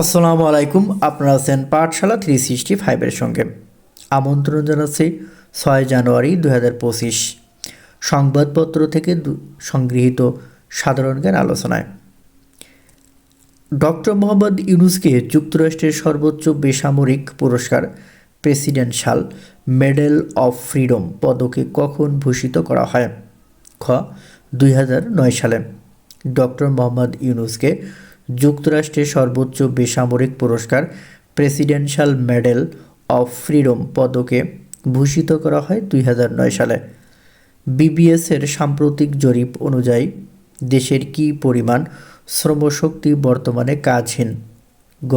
আসসালামু আলাইকুম, আপনারা আছেন পাঠশালা থ্রি সিক্সটি ফাইভের সঙ্গে। আমন্ত্রণ জানাচ্ছি ছয় জানুয়ারি দু হাজার পঁচিশ। সংবাদপত্র থেকে সংগৃহীত সাধারণ জ্ঞান আলোচনায়। ডক্টর মোহাম্মদ ইউনুসকে যুক্তরাষ্ট্রের সর্বোচ্চ বেসামরিক পুরস্কার প্রেসিডেন্সিয়াল মেডেল অফ ফ্রিডম পদকে কখন ভূষিত করা হয়? খ, দুই হাজার নয় সালে। ডক্টর মোহাম্মদ ইউনুসকে যুক্তরাষ্ট্রের সর্বোচ্চ বেসামরিক পুরস্কার প্রেসিডেন্সিয়াল মেডেল অফ ফ্রিডম পদকে ভূষিত করা হয় দুই হাজার নয় সালে। বিবিএসের সাম্প্রতিক জরিপ অনুযায়ী, দেশের কী পরিমাণ শ্রমশক্তি বর্তমানে কাজহীন? গ,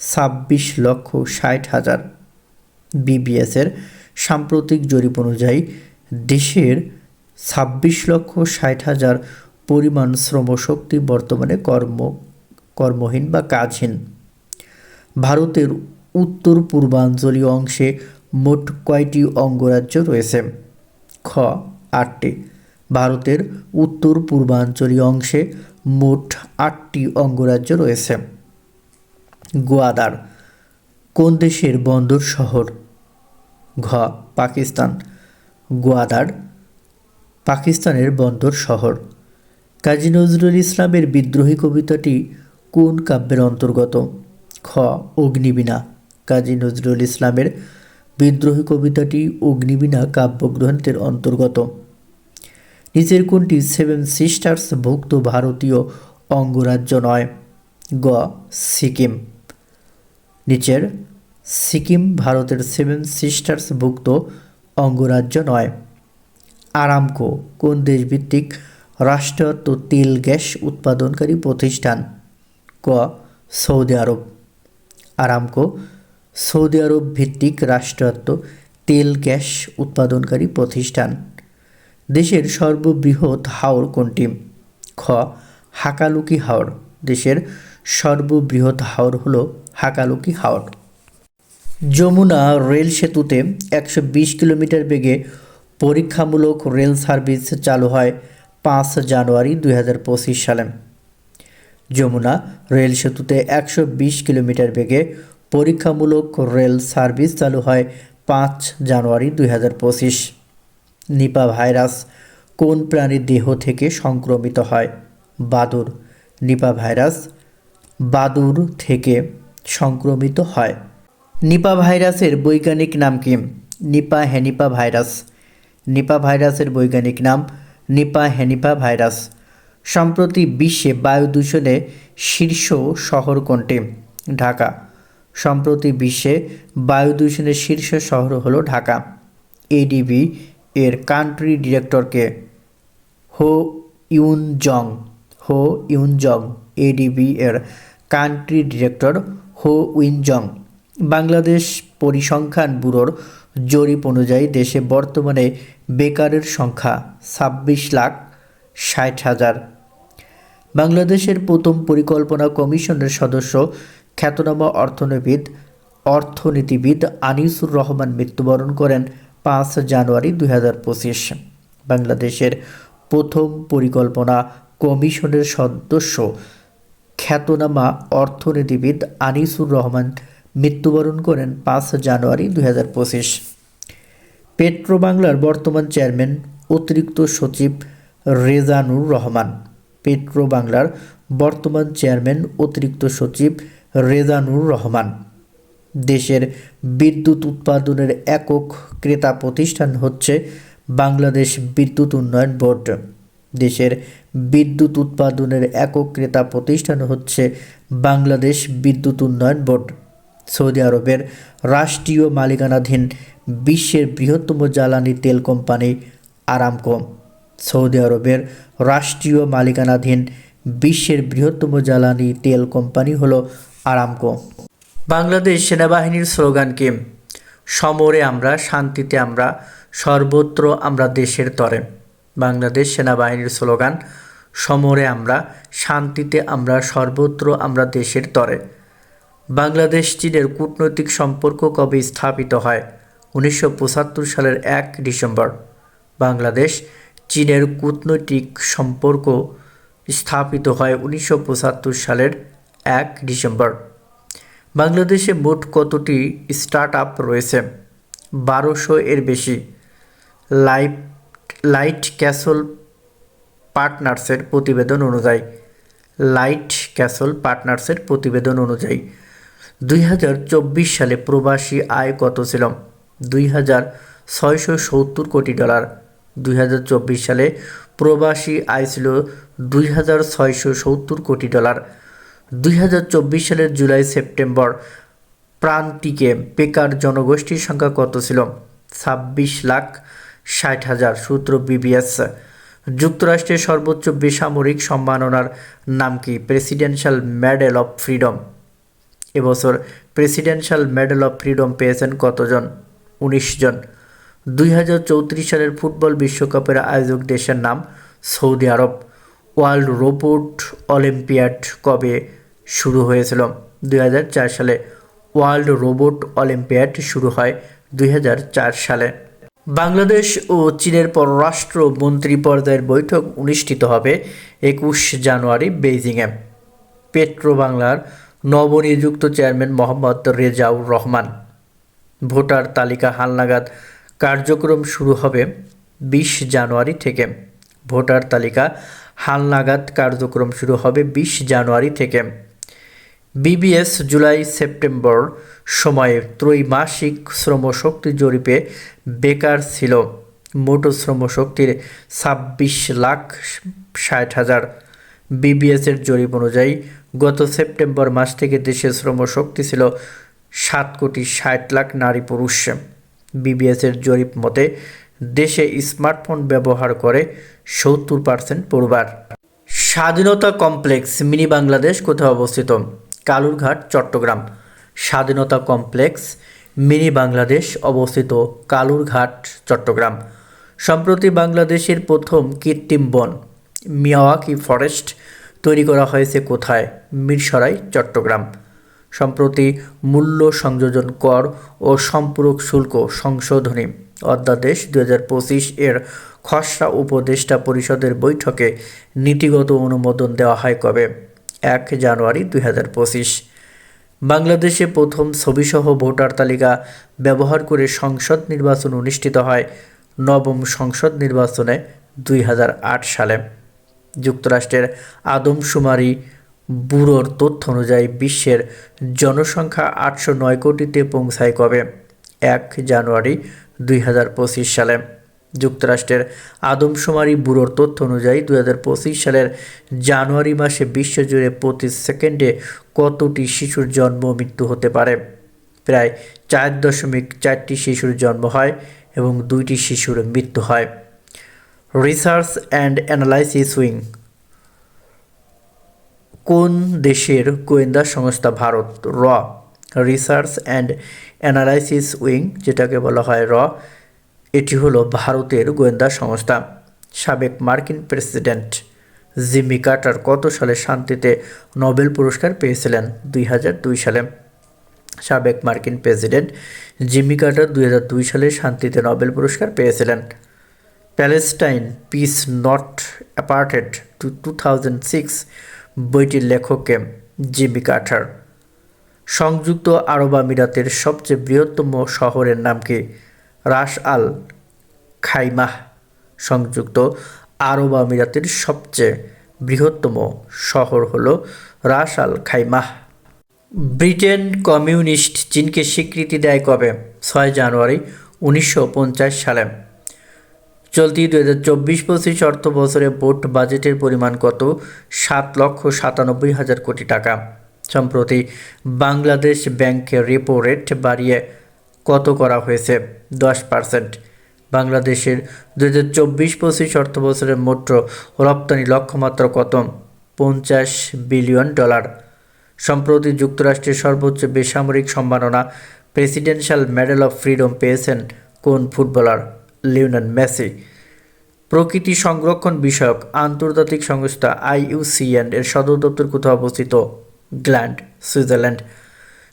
ছাব্বিশ লক্ষ ষাট হাজার। বিবিএসের সাম্প্রতিক জরিপ অনুযায়ী, দেশের ছাব্বিশ লক্ষ ষাট হাজার পরিমাণ শ্রমশক্তি বর্তমানে কর্ম কর্মহীন বা কাজহীন। ভারতের উত্তর পূর্বাঞ্চলীয় অংশে মোট কয়টি অঙ্গরাজ্য রয়েছে? খ, আটটি। ভারতের উত্তর পূর্বাঞ্চলীয় অংশে মোট আটটি অঙ্গরাজ্য রয়েছে। গোয়াদার, কোন দেশের বন্দর শহর? ঘ, পাকিস্তান। গোয়াদার, পাকিস্তানের বন্দর শহর। কাজী নজরুল ইসলামের বিদ্রোহী কবিতাটি কোন কাব্যের অন্তর্গত? খ. অগ্নিবীণা। কাজী নজরুল ইসলামের বিদ্রোহী কবিতাটি অগ্নিবীণা কাব্যগ্রন্থের অন্তর্গত। নিচের কোনটি সেভেন সিস্টার্স ভুক্ত ভারতীয় অঙ্গরাজ্য নয়? গ. সিকিম। নিচের সিকিম ভারতের সেভেন সিস্টার্স ভুক্ত অঙ্গরাজ্য নয়। আরামকো, কোন দেশভিত্তিক রাষ্ট্রায়ত্ত তেল গ্যাস উৎপাদনকারী প্রতিষ্ঠান? ক, Saudi Arab. Aramco Saudi Arab ভিত্তিক রাষ্ট্রায়ত্ত তেল গ্যাস উৎপাদনকারী প্রতিষ্ঠান। দেশের সর্ববৃহৎ হাওর কোনটি? খ, হাকালুকি হাওর। দেশের সর্ববৃহৎ হাওর হল হাকালুকি হাওর। যমুনা রেল সেতুতে একশো বিশ কিলোমিটার বেগে পরীক্ষামূলক রেল সার্ভিস চালু হয় পাঁচ জানুয়ারি দুই হাজার পঁচিশ সালে। যমুনা রেল সেতুতে একশো বিশ কিলোমিটার বেগে পরীক্ষামূলক রেল সার্ভিস চালু হয় পাঁচ জানুয়ারি দুই হাজার পঁচিশ। নিপা ভাইরাস কোন প্রাণীর দেহ থেকে সংক্রমিত হয়? বাদুর। নিপা ভাইরাস বাদুর থেকে সংক্রমিত হয়। নিপা ভাইরাসের বৈজ্ঞানিক নাম কি? নিপা হ্যানিপা ভাইরাস। নিপা ভাইরাসের বৈজ্ঞানিক নাম নিপা হ্যানিপা ভাইরাস। সম্প্রতি বিশ্বে বায়ু দূষণে শীর্ষ শহর কোনটি? ঢাকা। সম্প্রতি বিশ্বে বায়ু দূষণের শীর্ষ শহর হলো ঢাকা। এডিবি এর country ডিরেক্টরকে Ho Yun Jung Ho Yun Jung ADB এর country director Ho Win Jung Bangladesh পরিসংখ্যান ব্যুরোর জরিপ অনুযায়ী দেশে বর্তমানে বেকারের সংখ্যা ছাব্বিশ লাখ ষাট হাজার। বাংলাদেশের প্রথম পরিকল্পনা কমিশনের সদস্য, খ্যাতনামা অর্থনীতিবিদ অর্থনীতিবিদ আনিসুর রহমান মৃত্যুবরণ করেন পাঁচ জানুয়ারি দুই হাজার পঁচিশ। বাংলাদেশের প্রথম পরিকল্পনা কমিশনের সদস্য, খ্যাতনামা অর্থনীতিবিদ আনিসুর রহমান মৃত্যুবরণ করেন পাঁচ জানুয়ারি দুই হাজার পঁচিশ। পেট্রো বাংলার বর্তমান চেয়ারম্যান, অতিরিক্ত সচিব রেজানুর রহমান। পেট্রো বাংলার বর্তমান চেয়ারম্যান অতিরিক্ত সচিব রেজানুর রহমান। দেশের বিদ্যুৎ উৎপাদনের একক ক্রেতা প্রতিষ্ঠান হচ্ছে বাংলাদেশ বিদ্যুৎ উন্নয়ন বোর্ড। দেশের বিদ্যুৎ উৎপাদনের একক ক্রেতা প্রতিষ্ঠান হচ্ছে বাংলাদেশ বিদ্যুৎ উন্নয়ন বোর্ড। সৌদি আরবের রাষ্ট্রীয় মালিকানাধীন বিশ্বের বৃহত্তম জ্বালানি তেল কোম্পানি আরামকো। সৌদি আরবের রাষ্ট্রীয় মালিকানাধীন বিশ্বের বৃহত্তম জ্বালানি তেল কোম্পানি হলো আরামকো। বাংলাদেশ সেনাবাহিনীর স্লোগান কি? সমরে আমরা, শান্তিতে আমরা, সর্বত্র আমরা দেশের তরে। বাংলাদেশ সেনাবাহিনীর স্লোগান, সমরে আমরা, শান্তিতে আমরা, সর্বত্র আমরা দেশের তরে। বাংলাদেশ চীনের কূটনৈতিক সম্পর্ক কবে স্থাপিত হয়? উনিশশো পঁচাত্তর সালের এক ডিসেম্বর। বাংলাদেশ চীনের কূটনৈতিক সম্পর্ক স্থাপিত হয় উনিশশো পঁচাত্তর সালের এক ডিসেম্বর। বাংলাদেশে মোট কতটি স্টার্ট আপ রয়েছে? বারোশো এর বেশি। লাইট লাইট ক্যাসল পার্টনার্সের প্রতিবেদন অনুযায়ী, লাইট ক্যাসল পার্টনার্সের প্রতিবেদন অনুযায়ী দুই হাজার চব্বিশ সালে প্রবাসী আয় কত ছিল? দুই হাজার ছয়শো সত্তর কোটি ডলার। দুই হাজার চব্বিশ সালে প্রবাসী আয় ছিল দুই হাজার ছয়শো সত্তর কোটি ডলার। দুই হাজার চব্বিশ সালের জুলাই সেপ্টেম্বর প্রান্তিকে বেকার জনগোষ্ঠীর সংখ্যা কত ছিল? ছাব্বিশ লাখ ষাট হাজার, সূত্র বিবিএস। যুক্তরাষ্ট্রের সর্বোচ্চ বেসামরিক সম্মাননার নাম কি? প্রেসিডেন্সিয়াল মেডেল অফ ফ্রিডম এবছর প্রেসিডেন্সিয়াল মেডেল অফ ফ্রিডম পেয়েছেন কতজন? উনিশ জন। দুই হাজার চৌত্রিশ সালের ফুটবল বিশ্বকাপের আয়োজক দেশের নাম Saudi Arab. World robot olympiad কবে শুরু হয়েছিল? দুই হাজার চার সালে ওয়ার্ল্ড রোবট অলিম্পিয়াড শুরু হয় দুই হাজার চার সালে। বাংলাদেশ ও চীনের পররাষ্ট্র মন্ত্রী পর্যায়ের বৈঠক অনুষ্ঠিত হবে একুশ জানুয়ারি বেইজিংয়ে। পেট্রো বাংলার নবনিযুক্ত চেয়ারম্যান মোহাম্মদ রেজাউর রহমান। ভোটার তালিকা হালনাগাদ কার্যক্রম শুরু হবে বিশ জানুয়ারি থেকে। ভোটার তালিকা, হালনাগাদ কার্যক্রম শুরু হবে বিশ জানুয়ারি থেকে। বিবিএস জুলাই সেপ্টেম্বর সময়ে ত্রৈমাসিক শ্রমশক্তি জরিপে বেকার ছিল। মোট শ্রমশক্তির ছাব্বিশ লাখ ষাট হাজার। বিবিএসের জরিপ অনুযায়ী গত সেপ্টেম্বর মাস থেকে দেশের শ্রমশক্তি ছিল সাত কোটি ষাট লাখ নারী পুরুষ। বিবিএসের জরিপ মতে, দেশে স্মার্টফোন ব্যবহার করে সত্তর পার্সেন্ট পরিবার। স্বাধীনতা কমপ্লেক্স মিনি বাংলাদেশ কোথায় অবস্থিত? কালুরঘাট, চট্টগ্রাম। স্বাধীনতা কমপ্লেক্স মিনি বাংলাদেশ অবস্থিত কালুরঘাট, চট্টগ্রাম। সম্প্রতি বাংলাদেশের প্রথম কৃত্রিম বন, মিয়াওয়াকি ফরেস্ট, তৈরি করা হয়েছে কোথায়? মিরসরাই, চট্টগ্রাম। সম্প্রতি মূল্য সংযোজন কর ও সম্পূরক শুল্ক সংশোধনী অধ্যাদেশ দু হাজার পঁচিশ এর খসড়া উপদেষ্টা পরিষদের বৈঠকে নীতিগত অনুমোদন দেওয়া হয় কবে? এক জানুয়ারি দুই হাজার পঁচিশ। বাংলাদেশে প্রথম ছবিসহ ভোটার তালিকা ব্যবহার করে সংসদ নির্বাচন অনুষ্ঠিত হয় নবম সংসদ নির্বাচনে দুই হাজার আট সালে। যুক্তরাষ্ট্রের আদমশুমারি ব্যুরোর তথ্য অনুযায়ী বিশ্বের জনসংখ্যা আটশো নয় কোটিতে পৌঁছায় কবে? এক জানুয়ারি দুই হাজার পঁচিশ সালে। যুক্তরাষ্ট্রের আদমশুমারি ব্যুরোর তথ্য অনুযায়ী দুই হাজার পঁচিশ সালের জানুয়ারি মাসে বিশ্বজুড়ে প্রতি সেকেন্ডে কতটি শিশুর জন্ম মৃত্যু হতে পারে? প্রায় চার দশমিক চারটি শিশুর জন্ম হয় এবং দুইটি শিশুর মৃত্যু হয়। রিসার্চ অ্যান্ড অ্যানালাইসিস উইং কোন দেশের গোয়েন্দা সংস্থা ভারত? র. রিসার্চ অ্যান্ড অ্যানালাইসিস উইং, যেটাকে বলা হয় র, এটি হলো ভারতের গোয়েন্দা সংস্থা। সাবেক মার্কিন প্রেসিডেন্ট জিমি কার্টার কত সালে শান্তিতে নোবেল পুরস্কার পেয়েছিলেন? দুই হাজার দুই সালে। সাবেক মার্কিন প্রেসিডেন্ট জিমি কার্টার দুই হাজার দুই সালে শান্তিতে নোবেল পুরস্কার পেয়েছিলেন। Palestine peace not apartheid two two thousand six বইটির লেখককে জিমি কার্টার সংযুক্ত আরব আমিরাতের সবচেয়ে বৃহত্তম শহরের নাম কি? রাস আল খাইমাহ। সংযুক্ত আরব আমিরাতের সবচেয়ে বৃহত্তম শহর হল রাস আল খাইমাহ। ব্রিটেন কমিউনিস্ট চীনকে স্বীকৃতি দেয় কবে? ছয় জানুয়ারি উনিশশো পঞ্চাশ সালে। চলতি দু হাজার চব্বিশ পঁচিশ অর্থ বছরে বোট বাজেটের পরিমাণ কত? সাত লক্ষ সাতানব্বই হাজার কোটি টাকা। সম্প্রতি বাংলাদেশ ব্যাংকের রেপো রেট বাড়িয়ে কত করা হয়েছে? দশ পার্সেন্ট বাংলাদেশের দু হাজার চব্বিশ পঁচিশ অর্থ বছরের মোট রপ্তানি লক্ষ্যমাত্রা কত? পঞ্চাশ বিলিয়ন ডলার। সম্প্রতি যুক্তরাষ্ট্রের সর্বোচ্চ বেসামরিক সম্মাননা প্রেসিডেন্সিয়াল মেডেল অফ ফ্রিডম পেয়েছেন কোন ফুটবলার? Lionel Messi. প্রকৃতি সংরক্ষণ বিষয়ক আন্তর্জাতিক সংস্থা আইইউসিএন এর সদর দপ্তর কোথাও অবস্থিত? Gland, Switzerland.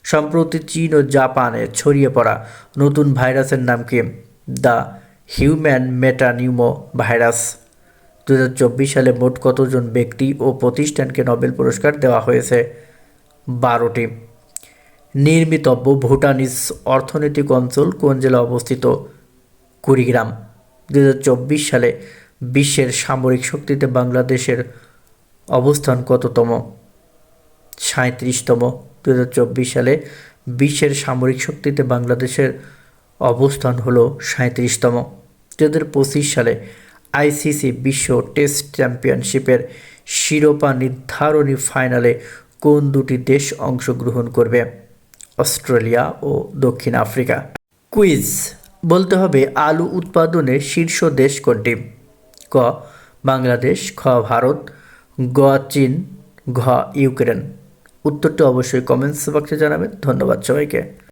সম্প্রতি চীন ও জাপানে ছড়িয়ে পড়া নতুন ভাইরাসের নাম কি? দ্য হিউম্যান মেটানিউমো ভাইরাস দু হাজার চব্বিশ সালে মোট কতজন ব্যক্তি ও প্রতিষ্ঠানকে নোবেল পুরস্কার দেওয়া হয়েছে? বারোটি। নির্মিতব্য ভুটানিস অর্থনৈতিক অঞ্চল কোন জেলা অবস্থিত? কুড়িগ্রাম। দু হাজার চব্বিশ সালে বিশ্বের সামরিক শক্তিতে বাংলাদেশের অবস্থান কততম? সাঁত্রিশতম দু হাজার চব্বিশ সালে বিশ্বের সামরিক শক্তিতে বাংলাদেশের অবস্থান হলো সাঁত্রিশতম দু হাজার পঁচিশ সালে আইসিসি বিশ্ব টেস্ট চ্যাম্পিয়নশিপের শিরোপা নির্ধারণী ফাইনালে কোন দুটি দেশ অংশগ্রহণ করবে? অস্ট্রেলিয়া ও দক্ষিণ আফ্রিকা। কুইজ। বলতে হবে আলু উৎপাদনে শীর্ষ দেশ কোনটি? ক, বাংলাদেশ, খ, ভারত, গ, চীন, ঘ, ইউক্রেন। উত্তরটি অবশ্যই কমেন্টস বক্সে জানাবেন। ধন্যবাদ সবাইকে।